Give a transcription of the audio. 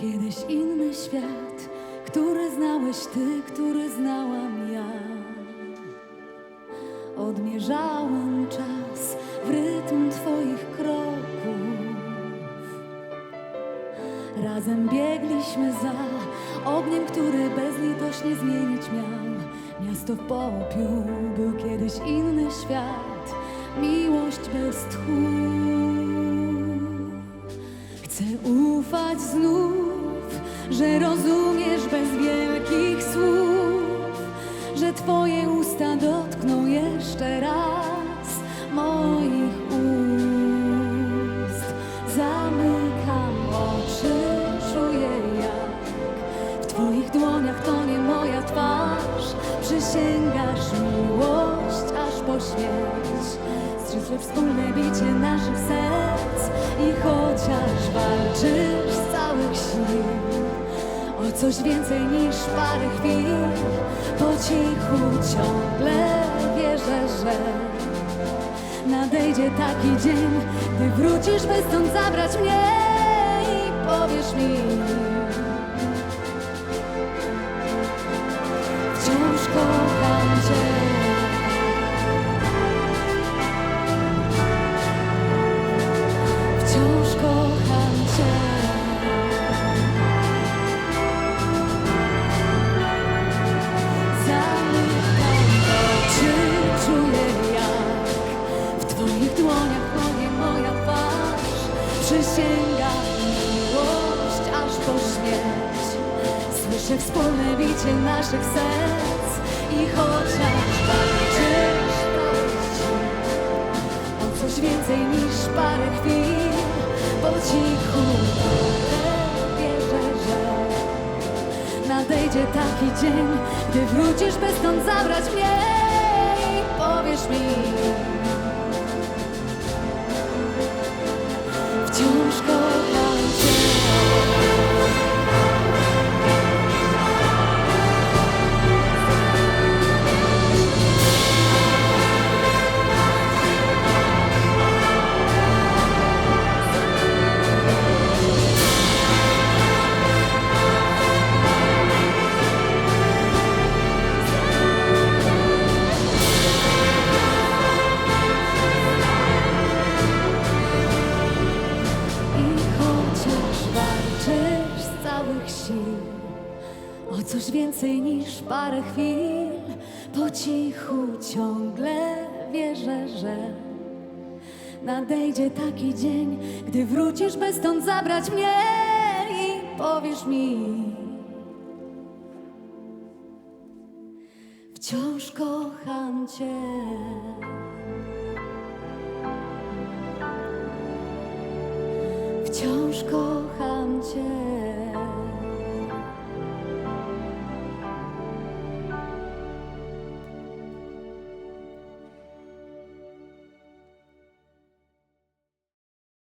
kiedyś inny świat, który znałeś ty, który znałam ja. Odmierzałem czas w rytm Twoich kroków. Razem biegliśmy za ogniem, który bezlitośnie zmienić miał. Miasto w popiół był kiedyś inny świat, miłość bez tchu. Chcę ufać znów, że rozumiesz bez wielkich słów, że Twoje usta dotkną jeszcze raz moich ust. Zamykam oczy, czuję jak w Twoich dłoniach to nie moja twarz. Przysięgasz miłość aż po śmierć. Strzyże wspólne bicie naszych serc i chociaż walczysz z całych sił o coś więcej niż parę chwil, po cichu ciągle wierzę, że nadejdzie taki dzień, gdy wrócisz, by stąd zabrać mnie i powiesz mi. Słyszę wspólne bicie naszych serc i chociaż walczysz o coś więcej niż parę chwil, po cichu wierzę, że nadejdzie taki dzień, gdy wrócisz, by stąd zabrać mnie chociaż walczysz z całych sił o coś więcej niż parę chwil, po cichu ciągle wierzę, że nadejdzie taki dzień, gdy wrócisz, by stąd zabrać mnie i powiesz mi. Wciąż kocham Cię. wciąż kocham Cię.